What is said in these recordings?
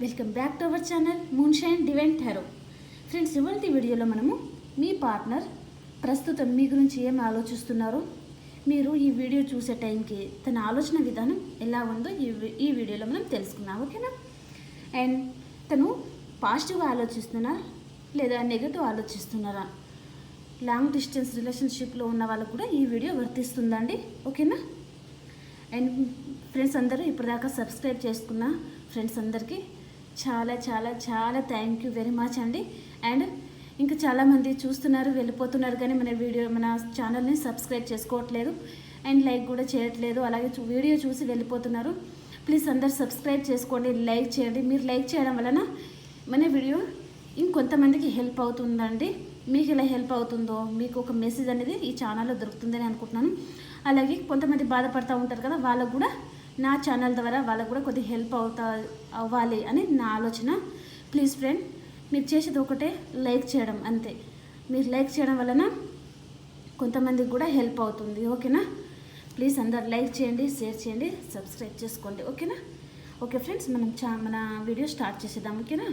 Welcome back to our channel moon shine divine tarot friends ఇవాళ వీడియోలో మనము మీ partner ప్రస్తుతం మీ గురించి ఏం ఆలోచిస్తున్నారో మీరు ఈ వీడియో చూసే టైంకి తన ఆలోచన విధానం ఎలా ఉందో ఈ ఈ వీడియోలో మనం తెలుసుకుందాం ఓకేనా? అండ్ తను పాజిటివ్గా ఆలోచిస్తున్నారా లేదా నెగటివ్ ఆలోచిస్తున్నారా? లాంగ్ డిస్టెన్స్ రిలేషన్షిప్లో ఉన్న వాళ్ళకు కూడా ఈ వీడియో వర్తిస్తుందండి ఓకేనా? అండ్ ఫ్రెండ్స్ అందరూ ఇప్పటిదాకా సబ్స్క్రైబ్ చేసుకున్న ఫ్రెండ్స్ అందరికీ చాలా చాలా చాలా థ్యాంక్ యూ వెరీ మచ్ అండి. అండ్ ఇంకా చాలామంది చూస్తున్నారు వెళ్ళిపోతున్నారు కానీ మన వీడియో మన ఛానల్ని సబ్స్క్రైబ్ చేసుకోవట్లేదు. అండ్ లైక్ కూడా చేయట్లేదు. అలాగే వీడియో చూసి వెళ్ళిపోతున్నారు. ప్లీజ్ అందరు సబ్స్క్రైబ్ చేసుకోండి లైక్ చేయండి. మీరు లైక్ చేయడం వలన మన వీడియో ఇంకొంతమందికి హెల్ప్ అవుతుందండి. మీకు ఎలా హెల్ప్ అవుతుందో మీకు ఒక మెసేజ్ అనేది ఈ ఛానల్లో దొరుకుతుందని అనుకుంటున్నాను. అలాగే కొంతమంది బాధపడుతూ ఉంటారు కదా వాళ్ళకు కూడా నా ఛానల్ ద్వారా వాళ్ళకు కూడా కొద్దిగా హెల్ప్ అవుతా అవ్వాలి అని నా ఆలోచన. ప్లీజ్ ఫ్రెండ్ మీరు చేసేది ఒకటే లైక్ చేయడం అంతే. మీరు లైక్ చేయడం వలన కొంతమందికి కూడా హెల్ప్ అవుతుంది ఓకేనా? ప్లీజ్ అందరు లైక్ చేయండి షేర్ చేయండి సబ్స్క్రైబ్ చేసుకోండి ఓకేనా? ఓకే ఫ్రెండ్స్ మనం చా మన వీడియో స్టార్ట్ చేసేద్దాం ఓకేనా?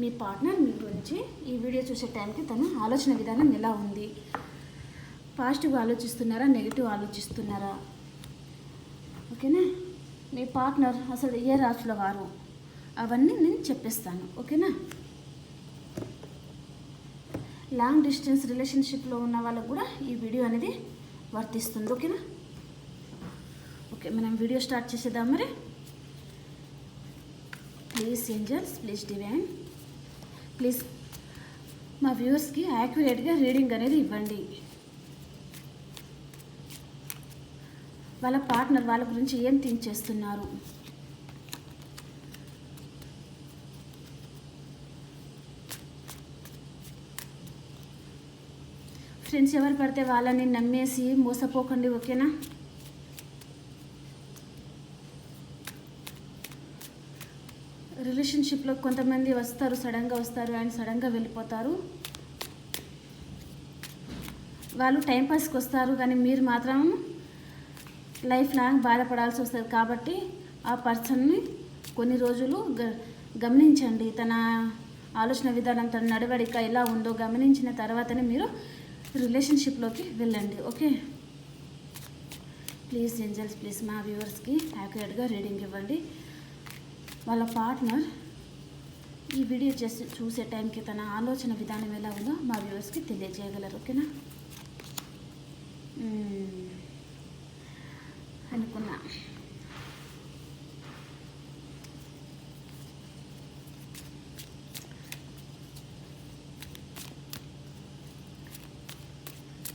మీ పార్ట్నర్ మీ గురించి ఈ వీడియో చూసే టైంకి తన ఆలోచన విధానం ఎలా ఉంది? పాజిటివ్ ఆలోచిస్తున్నారా నెగిటివ్ ఆలోచిస్తున్నారా? ఓకేనా? మీ పార్ట్నర్ అసలు ఏ రాశుల వారు? అవన్నీ నేను చెప్పేస్తాను ఓకేనా? లాంగ్ డిస్టెన్స్ రిలేషన్షిప్లో ఉన్న వాళ్ళకు కూడా ఈ వీడియో అనేది వర్తిస్తుంది ఓకేనా? ఓకే మనం వీడియో స్టార్ట్ చేసేద్దాం మరి. Please angels please divine please మా వ్యూవర్స్కి యాక్యురేట్గా రీడింగ్ అనేది ఇవ్వండి. వాళ్ళ పార్ట్నర్ వాళ్ళ గురించి ఏం థింక్ చేస్తున్నారు? ఫ్రెండ్స్ ఎవరు పడితే వాళ్ళని నమ్మేసి మోసపోకండి ఓకేనా? రిలేషన్షిప్లో కొంతమంది వస్తారు సడన్గా వస్తారు అండ్ సడన్గా వెళ్ళిపోతారు. వాళ్ళు టైంపాస్కి వస్తారు కానీ మీరు మాత్రం లైఫ్ లాంగ్ బాధపడాల్సి వస్తుంది కాబట్టి ఆ పర్సన్ని కొన్ని రోజులు గ గమనించండి. తన ఆలోచన విధానం తన నడవడిక ఎలా ఉందో గమనించిన తర్వాతనే మీరు రిలేషన్షిప్లోకి వెళ్ళండి. ఓకే? ప్లీజ్ ఏంజల్స్ ప్లీజ్ మా వ్యూవర్స్కి యాక్యురేట్గా రీడింగ్ ఇవ్వండి. వాళ్ళ పార్ట్నర్ ఈ వీడియో చేసి చూసే టైంకి తన ఆలోచన విధానం ఎలా ఉందో మా వ్యూవర్స్కి తెలియజేయగలరు. ఓకేనా? అనుకున్నా.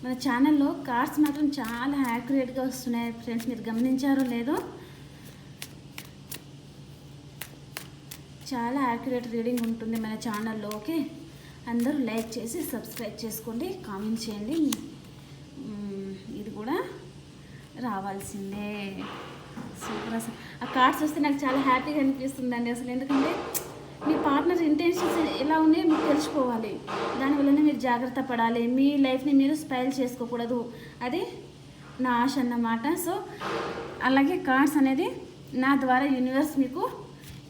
మన ఛానల్లో కార్డ్స్ మాత్రం చాలా యాక్యురేట్గా వస్తున్నాయి. ఫ్రెండ్స్ మీరు గమనించారో లేదో? చాలా యాక్యురేట్ రీడింగ్ ఉంటుంది మన ఛానల్లో ఓకే? అందరూ లైక్ చేసి సబ్స్క్రైబ్ చేసుకోండి కామెంట్ చేయండి. ఇది కూడా రావాల్సిందే. సూపర్ అసలు. ఆ కార్డ్స్ వస్తే నాకు చాలా హ్యాపీగా అనిపిస్తుందండి అసలు. ఎందుకంటే మీ పార్ట్నర్ ఇంటెన్షన్స్ ఎలా ఉన్నాయో మీకు తెలిసిపోవాలి దానివల్లనే మీరు జాగ్రత్త పడాలి. మీ లైఫ్ని మీరు స్పైల్ చేసుకోకూడదు. అది నా ఆశ అన్నమాట. సో అలాగే కార్డ్స్ అనేది నా ద్వారా యూనివర్స్ మీకు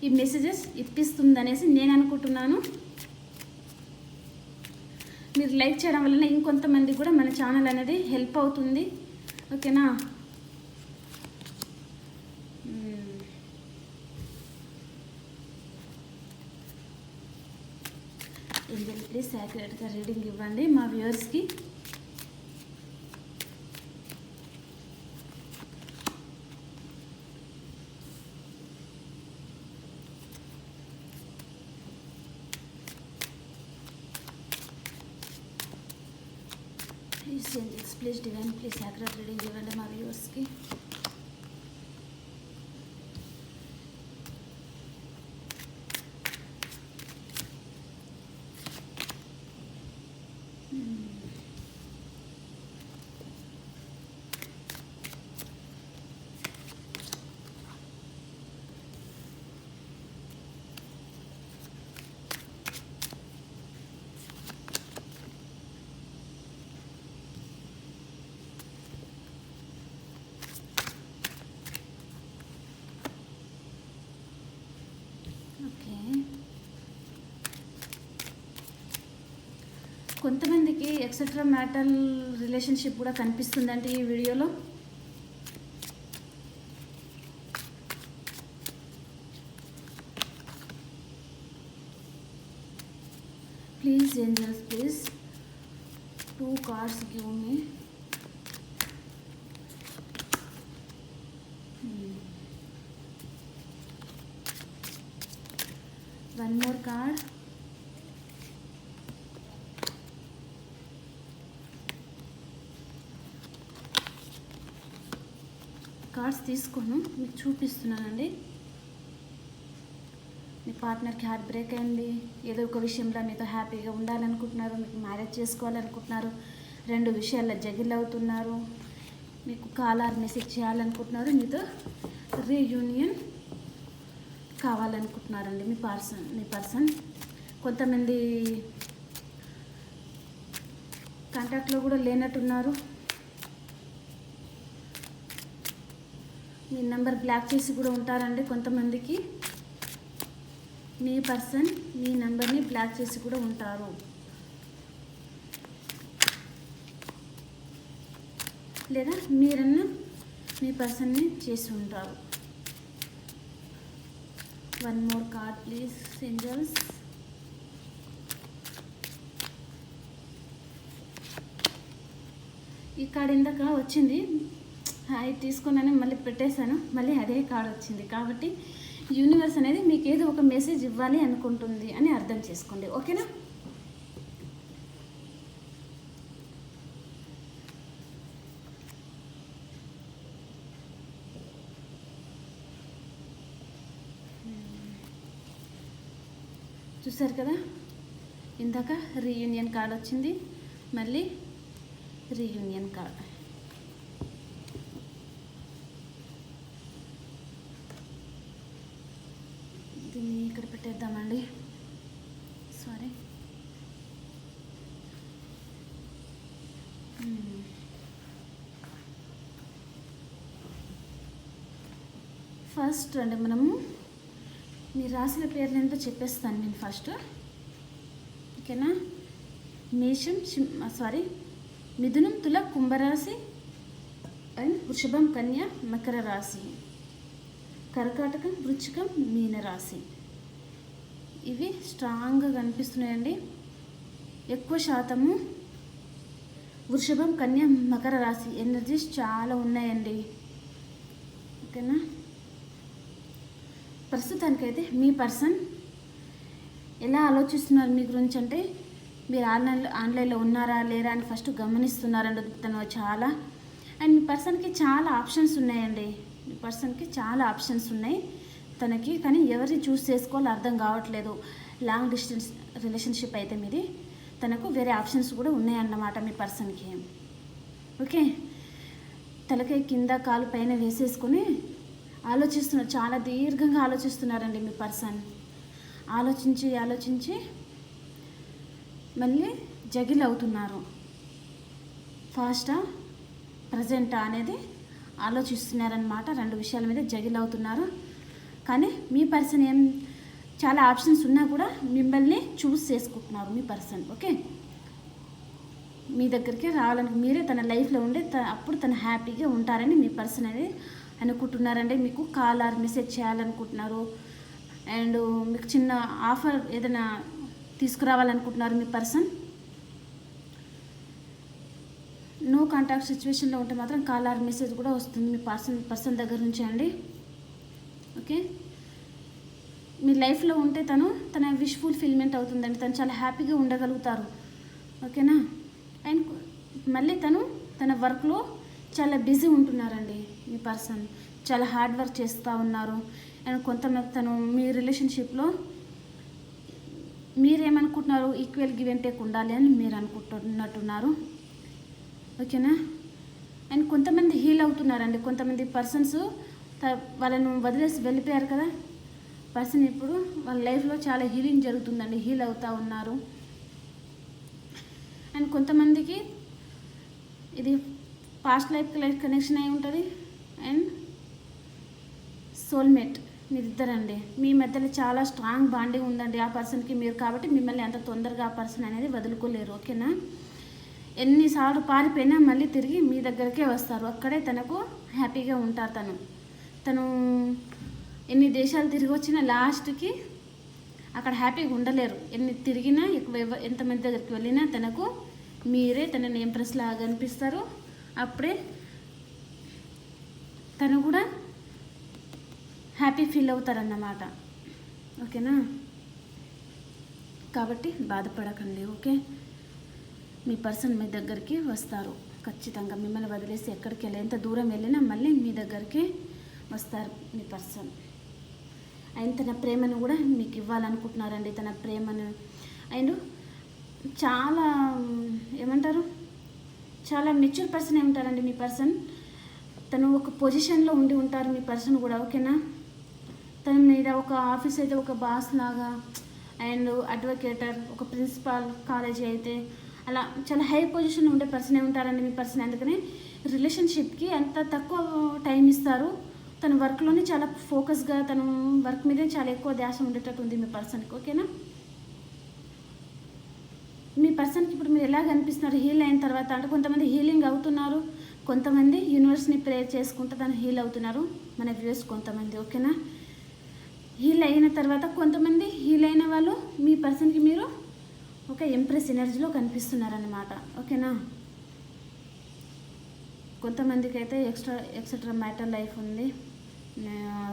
ఈ మెసేజెస్ ఇప్పిస్తుంది అనేసి నేను అనుకుంటున్నాను. మీరు లైక్ చేయడం వలన ఇంకొంతమంది కూడా మన ఛానల్ అనేది హెల్ప్ అవుతుంది. ఓకేనా మ్మ్. ఏంజల్ ప్లీజ్ యాక్యురేట్గా రీడింగ్ ఇవ్వండి మా వ్యూవర్స్కి please angels please divine please accurate reading ఇవ్వండి మా వ్యూవర్స్కి కొంతమందికి ఎక్సెట్రా మ్యాటల్ రిలేషన్షిప్ కూడా కనిపిస్తుందంటే ఈ వీడియోలో. Please angels please two cards give me one more card cards తీసుకోను మీకు చూపిస్తున్నానండి. మీ పార్ట్నర్కి హార్ట్ బ్రేక్ అయింది. ఏదో ఒక విషయంలో మీతో హ్యాపీగా ఉండాలనుకుంటున్నారు మీకు మ్యారేజ్ చేసుకోవాలనుకుంటున్నారు రెండు విషయాల్లో జగిల్ అవుతున్నారు మీకు కాలార్ మెసేజ్ చేయాలనుకుంటున్నారు మీతో రీయూనియన్ కావాలనుకుంటున్నారండి మీ పర్సన్ మీ పర్సన్ కొంతమంది కాంటాక్ట్లో కూడా లేనట్టున్నారు. మీ నెంబర్ బ్లాక్ చేసి కూడా ఉంటారండి కొంతమందికి. మీ పర్సన్ మీ నెంబర్ని బ్లాక్ చేసి కూడా ఉంటారు. లేదా మీరన్నా మీ పర్సన్ని చేసి ఉంటారు. One more card please angels ఈ కార్డ్ ఇందాక వచ్చింది. అది తీసుకున్నాను మళ్ళీ పెట్టేశాను. మళ్ళీ అదే కార్డ్ వచ్చింది. కాబట్టి యూనివర్స్ అనేది మీకు ఏదో ఒక మెసేజ్ ఇవ్వాలి అనుకుంటుంది అని అర్థం చేసుకోండి. ఓకేనా? చూసారు కదా? ఇందాక రీయూనియన్ కార్డ్ వచ్చింది. మళ్ళీ రీయూనియన్ కార్డ్ దీన్ని ఇక్కడ పెట్టేద్దామండి సారీ ఫస్ట్ అంటే మనము మీ రాసిన పేర్లు ఎంతో చెప్పేస్తాను నేను ఫస్ట్. ఓకేనా? మేషం సారీ మిథునం తుల కుంభరాశి అండ్ వృషభం కన్య మకర రాశి. కర్కాటకం వృచ్చికం మీనరాశి. ఇవి స్ట్రాంగ్గా కనిపిస్తున్నాయండి. ఎక్కువ శాతము వృషభం కన్య మకర రాశి ఎనర్జీస్ చాలా ఉన్నాయండి. ఓకేనా? ప్రస్తుతానికైతే మీ పర్సన్ ఎలా ఆలోచిస్తున్నారు మీ గురించి అంటే మీరు ఆన్లైన్లో ఆన్లైన్లో ఉన్నారా లేరా అని ఫస్ట్ గమనిస్తున్నారండి తను చాలా. అండ్ మీ పర్సన్కి చాలా ఆప్షన్స్ ఉన్నాయండి. మీ పర్సన్కి చాలా ఆప్షన్స్ ఉన్నాయి. తనకి కానీ ఎవరిని చూస్ చేసుకోవాలో అర్థం కావట్లేదు. లాంగ్ డిస్టెన్స్ రిలేషన్షిప్ అయితే మీది. తనకు వేరే ఆప్షన్స్ కూడా ఉన్నాయన్నమాట మీ పర్సన్కి. ఓకే? తలకాయ కింద కాలు పైన వేసేసుకొని ఆలోచిస్తున్నారు చాలా దీర్ఘంగా ఆలోచిస్తున్నారండి మీ పర్సన్. ఆలోచించి ఆలోచించి మళ్ళీ జగిల్ అవుతున్నారు. ఫాస్టా? ప్రజెంటా? అనేది ఆలోచిస్తున్నారనమాట రెండు విషయాల మీద జగిల్ అవుతున్నారు. కానీ మీ పర్సన్ ఏం చాలా ఆప్షన్స్ ఉన్నా కూడా మిమ్మల్ని చూస్ చేసుకుంటున్నారు మీ పర్సన్ ఓకే? మీ దగ్గరికి రావాలని మీరే తన లైఫ్లో ఉండే అప్పుడు తను హ్యాపీగా ఉంటారని మీ పర్సన్ అనేది అనుకుంటున్నారంటే మీకు కాల్ ఆర్ మెసేజ్ చేయాలనుకుంటున్నారు. అండ్ మీకు చిన్న ఆఫర్ ఏదైనా తీసుకురావాలనుకుంటున్నారు మీ పర్సన్? నో కాంటాక్ట్ సిచ్యువేషన్లో ఉంటే మాత్రం కాల్ ఆర్ మెసేజ్ కూడా వస్తుంది మీ పర్సన్ పర్సన్ దగ్గర నుంచి అండి. ఓకే? మీ లైఫ్లో ఉంటే తను తన విష్ ఫుల్ఫిల్మెంట్ అవుతుందండి. తను చాలా హ్యాపీగా ఉండగలుగుతారు. ఓకేనా? అండ్ మళ్ళీ తను తన వర్క్లో చాలా బిజీ ఉంటున్నారండి. మీ పర్సన్ చాలా హార్డ్ వర్క్ చేస్తూ ఉన్నారు. అండ్ కొంతమంది తను మీ రిలేషన్షిప్లో మీరేమనుకుంటున్నారు? ఈక్వల్ గివ్ అండ్ టేక్ ఉండాలి అని మీరు అనుకుంటున్నట్టున్నారు. ఓకేనా అండ్ కొంతమంది హీల్ అవుతున్నారండి. కొంతమంది పర్సన్స్ వాళ్ళను వదిలేసి వెళ్ళిపోయారు కదా? పర్సన్ ఇప్పుడు వాళ్ళ లైఫ్లో చాలా హీలింగ్ జరుగుతుందండి. హీల్ అవుతూ ఉన్నారు. అండ్ కొంతమందికి ఇది పాస్ట్ లైఫ్ లైఫ్ కనెక్షన్ అయి ఉంటుంది. And soulmate మీరిద్దరండి. మీ మధ్యలో చాలా స్ట్రాంగ్ బాండింగ్ ఉందండి ఆ పర్సన్కి మీరు కాబట్టి మిమ్మల్ని అంత తొందరగా ఆ పర్సన్ అనేది వదులుకోలేరు ఓకేనా? ఎన్నిసార్లు పారిపోయినా మళ్ళీ తిరిగి మీ దగ్గరికే వస్తారు. అక్కడే తనకు హ్యాపీగా ఉంటారు తను. తను ఎన్ని దేశాలు తిరిగి వచ్చినా లాస్ట్కి అక్కడ హ్యాపీగా ఉండలేరు. ఎన్ని తిరిగినా ఎక్కువ ఎంతమంది దగ్గరికి వెళ్ళినా తనకు మీరే తనని ఎంప్రెస్ లాగా అనిపిస్తారు. అప్పుడే తను కూడా హ్యాపీ ఫీల్ అవుతారన్నమాట. ఓకేనా? కాబట్టి బాధపడకండి ఓకే? మీ పర్సన్ మీ దగ్గరికి వస్తారు ఖచ్చితంగా. మిమ్మల్ని వదిలేసి ఎక్కడికి వెళ్ళి ఎంత దూరం వెళ్ళినా మళ్ళీ మీ దగ్గరికి వస్తారు మీ పర్సన్. ఆయన తన ప్రేమను కూడా మీకు ఇవ్వాలనుకుంటున్నారండి తన ప్రేమను. అండ్ చాలా ఏమంటారు? చాలా మెచ్యూర్ పర్సన్ ఏ ఉంటారండి మీ పర్సన్? తను ఒక పొజిషన్లో ఉండి ఉంటారు మీ పర్సన్ కూడా ఓకేనా? తన మీద ఒక ఆఫీస్ అయితే ఒక బాస్ లాగా అండ్ అడ్వకేటర్ ఒక ప్రిన్సిపాల్ కాలేజీ అయితే అలా చాలా హై పొజిషన్ ఉండే పర్సనే ఉంటారండి మీ పర్సన్. అందుకని రిలేషన్షిప్కి అంత తక్కువ టైం ఇస్తారు. తన వర్క్లోనే చాలా ఫోకస్గా తను వర్క్ మీదే చాలా ఎక్కువ ధ్యాస ఉండేటట్టు ఉంది మీ పర్సన్కి ఓకేనా? మీ పర్సన్కి ఇప్పుడు మీరు ఎలాగ కనిపిస్తున్నారు హీల్ అయిన తర్వాత అంటే కొంతమంది హీలింగ్ అవుతున్నారు కొంతమంది యూనివర్స్ని ప్రేయర్ చేసుకుంటూ తను హీల్ అవుతున్నారు. మన వ్యూస్ కొంతమంది ఓకేనా హీల్ అయిన తర్వాత కొంతమంది హీల్ అయిన వాళ్ళు మీ పర్సన్కి మీరు ఒక ఎంప్రెస్ ఎనర్జీలో కనిపిస్తున్నారన్నమాట ఓకేనా కొంతమందికి అయితే ఎక్స్ట్రా ఎక్సెట్రా మ్యాటర్ లైఫ్ ఉంది.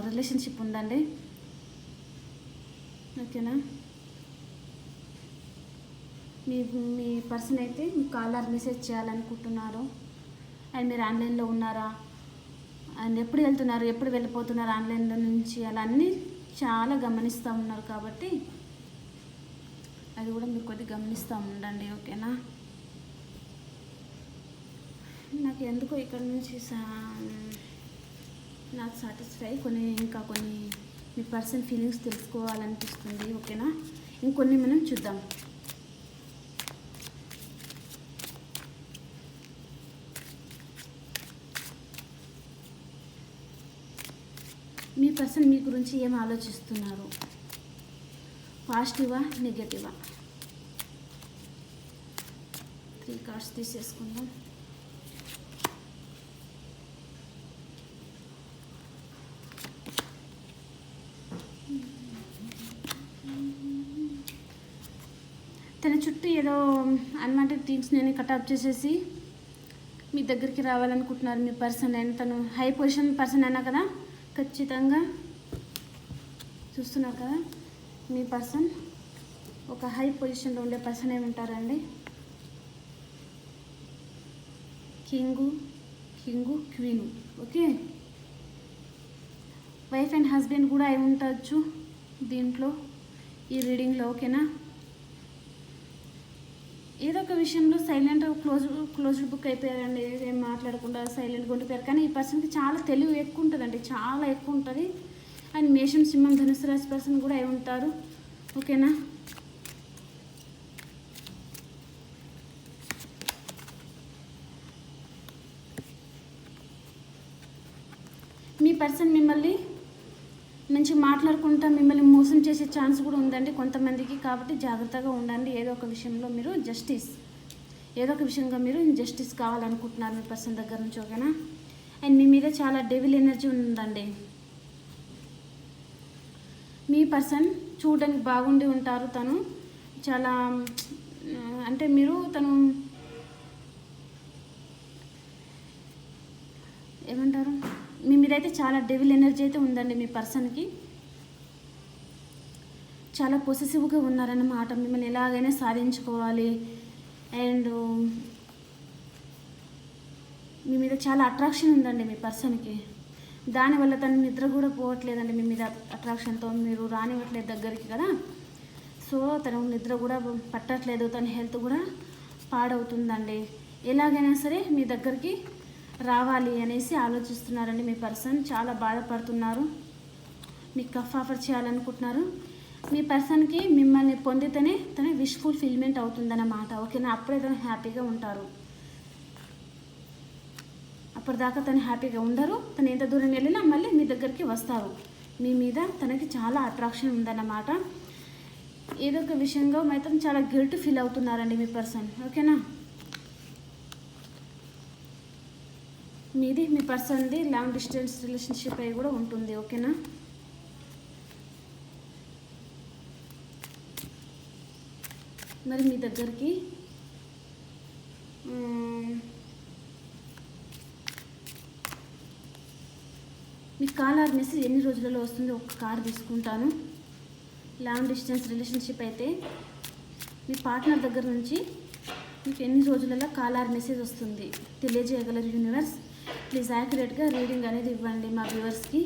రిలేషన్షిప్ ఉందండి. ఓకేనా మీ మీ పర్సన్ అయితే మీ కాలర్ మెసేజ్ చేయాలనుకుంటున్నారు. అండ్ మీరు ఆన్లైన్లో ఉన్నారా? అండ్ ఎప్పుడు వెళ్తున్నారు? ఎప్పుడు వెళ్ళిపోతున్నారు ఆన్లైన్లో నుంచి? అలా అన్నీ చాలా గమనిస్తూ ఉన్నారు కాబట్టి అది కూడా మీరు కొద్దిగా గమనిస్తూ ఉండండి ఓకేనా? నాకు ఎందుకో ఇక్కడ నుంచి సా- నాకు సాటిస్ఫై కొన్ని ఇంకా కొన్ని మీ పర్సన్ ఫీలింగ్స్ తెలుసుకోవాలనిపిస్తుంది ఓకేనా? ఇంకొన్ని మనం చూద్దాం మీ పర్సన్ మీ గురించి ఏం ఆలోచిస్తున్నారు? పాజిటివా నెగటివా? త్రీ కార్డ్స్ తీసేసుకుందాం. తన చుట్టూ ఏదో అన్వాంటెడ్ థింగ్స్ నేను కటాప్ చేసేసి మీ దగ్గరికి రావాలనుకుంటున్నారు మీ పర్సన్ అండ్ తను హై పొజిషన్ పర్సన్ అయినా కదా? ఖచ్చితంగా చూస్తున్నారు కదా మీ పర్సన్ ఒక హై పొజిషన్లో ఉండే పర్సన్ ఏమి ఉంటారండి king king queen okay? Wife and husband కూడా అయి ఉండొచ్చు దీంట్లో ఈ రీడింగ్లో ఓకేనా? ఏదో ఒక విషయంలో సైలెంట్ క్లోజ్ క్లోజ్డ్ బుక్ అయిపోయారండి. ఏం మాట్లాడకుండా సైలెంట్గా ఉండిపోయారు కానీ ఈ పర్సన్కి చాలా తెలివి ఎక్కువ ఉంటుందండి. చాలా ఎక్కువ ఉంటుంది. అండ్ మేషం సింహం ధనుసు రాశి పర్సన్ కూడా అయి ఉంటారు. ఓకేనా? మీ పర్సన్ మిమ్మల్ని మంచి మాట్లాడుకుంటా మిమ్మల్ని మోసం చేసే ఛాన్స్ కూడా ఉందండి కొంతమందికి కాబట్టి జాగ్రత్తగా ఉండండి. ఏదో ఒక విషయంలో మీరు జస్టిస్ ఏదో ఒక విషయంగా మీరు జస్టిస్ కావాలనుకుంటున్నారు మీ పర్సన్ దగ్గర నుంచి ఓకేనా? అండ్ మీ మీద చాలా డెవిల్ ఎనర్జీ ఉందండి. మీ పర్సన్ చూడడానికి బాగుండి ఉంటారు తను. చాలా అంటే మీరు తను ఏమంటారు? మీ మీద అయితే చాలా డెవిల్ ఎనర్జీ అయితే ఉందండి మీ పర్సన్కి చాలా పొసెసివ్గా ఉన్నారన్నమాట. మిమ్మల్ని ఎలాగైనా సాధించుకోవాలి. అండ్ మీ మీద చాలా అట్రాక్షన్ ఉందండి మీ పర్సన్కి దానివల్ల తను నిద్ర కూడా పోవట్లేదండి మీ మీద అట్రాక్షన్తో మీరు రానివ్వట్లేదు దగ్గరికి కదా. సో తను నిద్ర కూడా పట్టట్లేదు. తన హెల్త్ కూడా పాడవుతుందండి. ఎలాగైనా సరే మీ దగ్గరికి రావాలి అనేసి ఆలోచిస్తున్నారండి. మీ పర్సన్ చాలా బాధపడుతున్నారు. మీకు కఫ్ ఆఫర్ చేయాలనుకుంటున్నారు. మీ పర్సన్కి మిమ్మల్ని పొందితేనే తన విష్ ఫుల్ఫిల్మెంట్ అవుతుందన్నమాట. ఓకేనా? అప్పుడే తను హ్యాపీగా ఉంటారు. అప్పటిదాకా తను హ్యాపీగా ఉండరు. తను ఎంత దూరం వెళ్ళినా మళ్ళీ మీ దగ్గరికి వస్తారు. మీ మీద తనకి చాలా అట్రాక్షన్ ఉందన్నమాట. ఏదో ఒక విషయంగా మాత్రం చాలా గిల్ట్ ఫీల్ అవుతున్నారండి మీ పర్సన్. ఓకేనా? మీది మీ పర్సన్ది లాంగ్ డిస్టెన్స్ రిలేషన్షిప్ అయి కూడా ఉంటుంది ఓకేనా? మరి మీ దగ్గరికి మీ కాల్ ఆర్ మెసేజ్ ఎన్ని రోజులలో వస్తుంది ఒక కార్ తీసుకుంటాను. లాంగ్ డిస్టెన్స్ రిలేషన్షిప్ అయితే మీ పార్ట్నర్ దగ్గర నుంచి మీకు ఎన్ని రోజులలో కాల్ ఆర్ మెసేజ్ వస్తుంది? తెలియజేయగలరు యూనివర్స్. ప్లీజ్ యాక్యురేట్గా రీడింగ్ అనేది ఇవ్వండి మా వ్యూవర్స్కి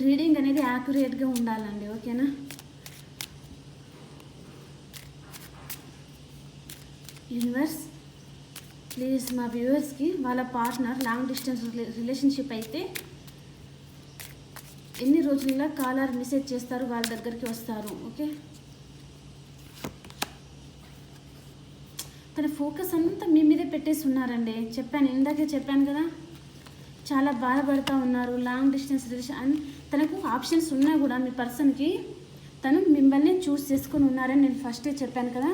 రీడింగ్ అనేది యాక్యురేట్గా ఉండాలండి ఓకేనా యూనివర్స్ ప్లీజ్ మా వ్యూవర్స్కి వాళ్ళ పార్ట్నర్ లాంగ్ డిస్టెన్స్ రిలేషన్షిప్ అయితే ఎన్ని రోజుల్లో కాలర్ మెసేజ్ చేస్తారు వాళ్ళ దగ్గరికి వస్తారు ఓకే తన ఫోకస్ అంతా మీ మీదే పెట్టేసి ఉన్నారండి చెప్పాను ఇందాకే చెప్పాను కదా. చాలా బాధపడుతూ ఉన్నారు. లాంగ్ డిస్టెన్స్ రిలేషన్ అండ్ తనకు ఆప్షన్స్ ఉన్నా కూడా మీ పర్సన్కి తను మిమ్మల్ని చూస్ చేసుకొని ఉన్నారని నేను ఫస్టే చెప్పాను కదా.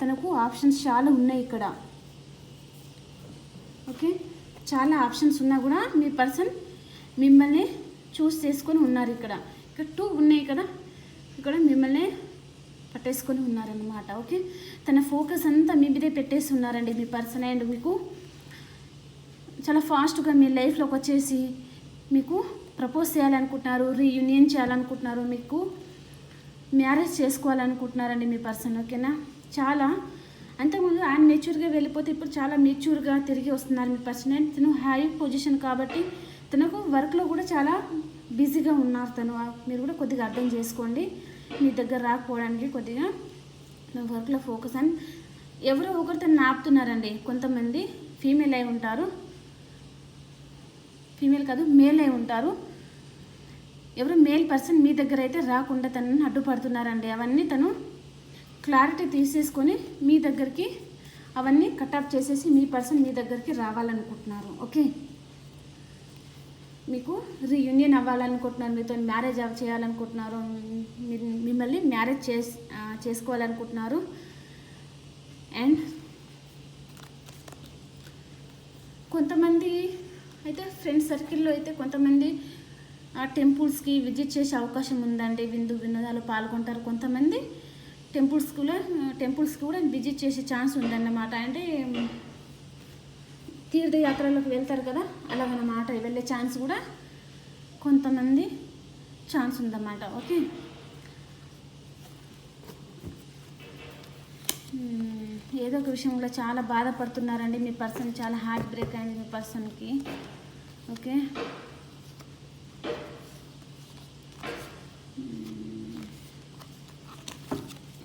తనకు ఆప్షన్స్ చాలా ఉన్నాయి ఇక్కడ. ఓకే చాలా ఆప్షన్స్ ఉన్నా కూడా మీ పర్సన్ మిమ్మల్ని చూస్ చేసుకొని ఉన్నారు ఇక్కడ. ఇక్కడ టూ ఉన్నాయి కదా. ఇక్కడ మిమ్మల్ని పట్టేసుకొని ఉన్నారనమాట ఓకే? తన ఫోకస్ అంతా మీ మీదే పెట్టేసి ఉన్నారండి మీ పర్సన్ అండ్ మీకు. చాలా ఫాస్ట్గా మీ లైఫ్లోకి వచ్చేసి మీకు ప్రపోజ్ చేయాలనుకుంటున్నారు రీయూనియన్ చేయాలనుకుంటున్నారు మీకు. మ్యారేజ్ చేసుకోవాలనుకుంటున్నారండి మీ పర్సన్ ఓకేనా? చాలా. అంతకుముందు ఆయన మెచ్యూర్గా వెళ్ళిపోతే ఇప్పుడు చాలా మెచ్యూర్గా తిరిగి వస్తున్నారు మీ పర్సన్ అండ్ తను హై పొజిషన్ కాబట్టి తనకు వర్క్లో కూడా చాలా బిజీగా ఉన్నారు తను. మీరు కూడా కొద్దిగా అర్థం చేసుకోండి. మీ దగ్గర రాకపోవడానికి కొద్దిగా వర్క్లో ఫోకస్ అని ఎవరో ఒకరు తను ఆపుతున్నారండి. కొంతమంది ఫీమేల్ అయి ఉంటారు. ఫీమేల్ కాదు మేల్ అయి ఉంటారు. ఎవరు మేల్ పర్సన్ మీ దగ్గర అయితే రాకుండా తనని అడ్డుపడుతున్నారండి. అవన్నీ తను క్లారిటీ తీసేసుకొని మీ దగ్గరికి అవన్నీ కట్అప్ చేసేసి మీ పర్సన్ మీ దగ్గరికి రావాలనుకుంటున్నారు. ఓకే మీకు రీయూనియన్ అవ్వాలనుకుంటున్నారు మీతో మ్యారేజ్ అవ్ చేయాలనుకుంటున్నారు మిమ్మల్ని మ్యారేజ్ చేస్ చేసుకోవాలనుకుంటున్నారు. అండ్ కొంతమంది అయితే ఫ్రెండ్స్ సర్కిల్లో అయితే కొంతమంది ఆ టెంపుల్స్కి విజిట్ చేసే అవకాశం ఉందండి. విందు వినోదాలు పాల్గొంటారు కొంతమంది. టెంపుల్స్ కూడా టెంపుల్స్కి కూడా విజిట్ చేసే ఛాన్స్ ఉందన్నమాట. అంటే తీర్థయాత్రలకు వెళ్తారు కదా? అలాగనమాట వెళ్ళే ఛాన్స్ కూడా కొంతమంది ఛాన్స్ ఉందన్నమాట. ఓకే? ఏదో ఒక విషయంలో చాలా బాధపడుతున్నారండి. మీ పర్సన్ చాలా హార్ట్ బ్రేక్ అయింది మీ పర్సన్కి. ఓకే?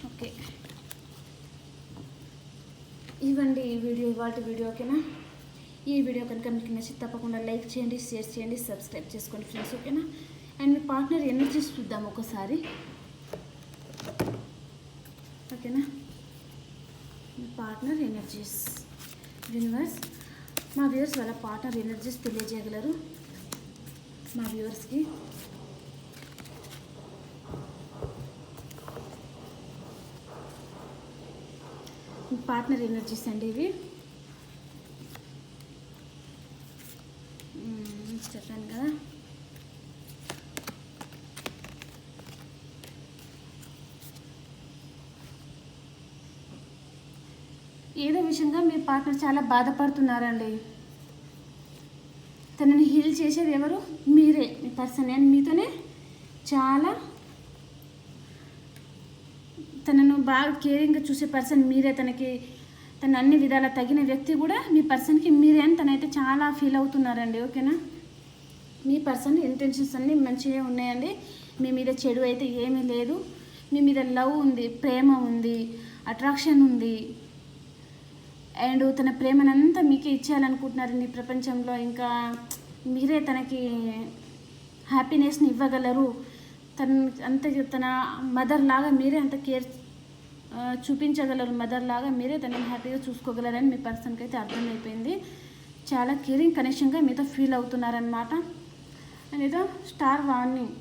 ఓకే. ఇవ్వండి ఈ వీడియో ఇవాటి వీడియో ఓకేనా? ఈ వీడియో కనుక మీకు నచ్చి తప్పకుండా లైక్ చేయండి షేర్ చేయండి సబ్స్క్రైబ్ చేసుకోండి ఫ్రెండ్స్ ఓకేనా? అండ్ మీ పార్ట్నర్ ఎనర్జీస్ చూద్దాం ఒకసారి. ఓకేనా? మీ పార్ట్నర్ ఎనర్జీస్. యూనివర్స్ మా వ్యూవర్స్ వాళ్ళ పార్ట్నర్ ఎనర్జీస్ తెలియజేయగలరు. మా వ్యూవర్స్కి. మీ పార్ట్నర్ ఎనర్జీస్ అండి ఇవి. చెప్పాను కదా. ఏదో విషయంగా మీ పార్ట్నర్ చాలా బాధపడుతున్నారండి. తనని హీల్ చేసేది ఎవరు? మీరే. మీ పర్సన్ అండ్ మీతోనే చాలా తనను బాగా కేరింగ్గా చూసే పర్సన్ మీరే. తనకి తన అన్ని విధాల తగిన వ్యక్తి కూడా మీ పర్సన్కి మీరే అని తనైతే చాలా ఫీల్ అవుతున్నారండి. ఓకేనా? మీ పర్సన్ ఇంటెన్షన్స్ అన్నీ మంచిగా ఉన్నాయండి. మీ మీద చెడు అయితే ఏమీ లేదు. మీ మీద లవ్ ఉంది ప్రేమ ఉంది అట్రాక్షన్ ఉంది. అండ్ తన ప్రేమనంతా మీకే ఇచ్చేయాలనుకుంటున్నారు ఈ ప్రపంచంలో. ఇంకా మీరే తనకి హ్యాపీనెస్ని ఇవ్వగలరు. తన అంత తన మదర్ లాగా మీరే అంత కేర్ చూపించగలరు. మదర్ లాగా మీరే తనని హ్యాపీగా చూసుకోగలరని మీ పర్సన్కి అయితే అర్థమైపోయింది. చాలా కేరింగ్ కనెక్షన్గా మీతో ఫీల్ అవుతున్నారనమాట అండ్ ఏదో స్టార్ వార్నింగ్.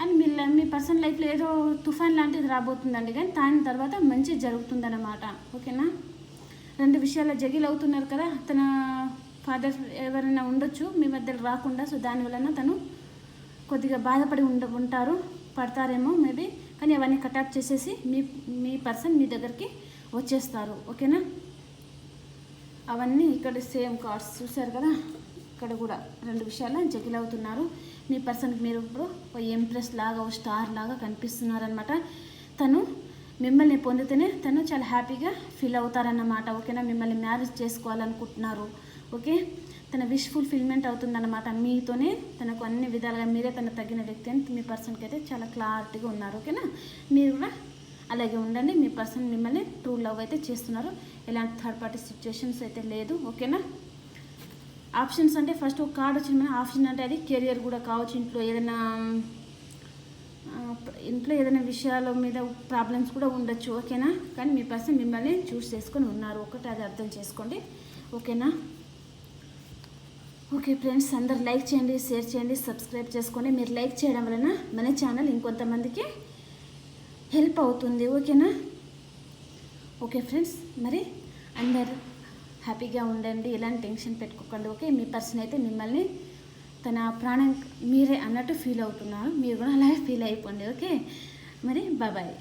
అండ్ మీ మీ పర్సన్ లైఫ్లో ఏదో తుఫాన్ లాంటిది రాబోతుందండి. కానీ దాని తర్వాత మంచి జరుగుతుందన్నమాట. ఓకేనా? రెండు విషయాలు జగిల్ అవుతున్నారు కదా తన ఫాదర్ ఎవరైనా ఉండొచ్చు మీ మధ్యలో రాకుండా. సో దానివలన తను కొద్దిగా బాధపడి ఉండ ఉంటారు పడతారేమో మేబీ. కానీ అవన్నీ కటాప్ చేసేసి మీ మీ పర్సన్ మీ దగ్గరికి వచ్చేస్తారు. ఓకేనా? అవన్నీ ఇక్కడ సేమ్ కార్డ్స్ చూశారు కదా? ఇక్కడ కూడా రెండు విషయాలు జగిల్ అవుతున్నారు. మీ పర్సన్కి మీరు ఇప్పుడు ఓ ఎంప్రెస్ లాగా ఓ స్టార్ లాగా కనిపిస్తున్నారనమాట తను మిమ్మల్ని పొందితేనే తను చాలా హ్యాపీగా ఫీల్ అవుతారన్నమాట. ఓకేనా? మిమ్మల్ని మ్యారేజ్ చేసుకోవాలనుకుంటున్నారు. ఓకే? తన విష్ ఫుల్ఫిల్మెంట్ అవుతుందన్నమాట. మీతోనే తనకు అన్ని విధాలుగా మీరే తన తగిన వ్యక్తి అని మీ పర్సన్కి అయితే చాలా క్లారిటీగా ఉన్నారు. ఓకేనా? మీరు కూడా అలాగే ఉండండి. మీ పర్సన్ మిమ్మల్ని ట్రూ లవ్ అయితే చేస్తున్నారు. ఎలాంటి థర్డ్ పార్టీ సిచ్యుయేషన్స్ అయితే లేదు. ఓకేనా? ఆప్షన్స్ అంటే ఫస్ట్ ఒక కార్డ్ వచ్చింది మన ఆప్షన్ అంటే అది కెరియర్ కూడా కావచ్చు. ఇంట్లో ఏదైనా ఇంట్లో ఏదైనా విషయాల మీద ప్రాబ్లమ్స్ కూడా ఉండొచ్చు ఓకేనా? కానీ మీ పర్సన్ మిమ్మల్ని చూస్ చేసుకొని ఉన్నారు. ఒకటి అది అర్థం చేసుకోండి. ఓకేనా? ఓకే ఫ్రెండ్స్ అందరు లైక్ చేయండి షేర్ చేయండి సబ్స్క్రైబ్ చేసుకోండి. మీరు లైక్ చేయడం వలన మన ఛానల్ ఇంకొంతమందికి హెల్ప్ అవుతుంది ఓకేనా? ఓకే ఫ్రెండ్స్ మరి అందరు హ్యాపీగా ఉండండి ఎలాంటి టెన్షన్ పెట్టుకోకండి. ఓకే మీ పర్సన్ అయితే మిమ్మల్ని తన ప్రాణం మీరే అన్నట్టు ఫీల్ అవుతున్నారు. మీరు కూడా అలాగే ఫీల్ అయిపోండి. ఓకే మరి బాబాయ్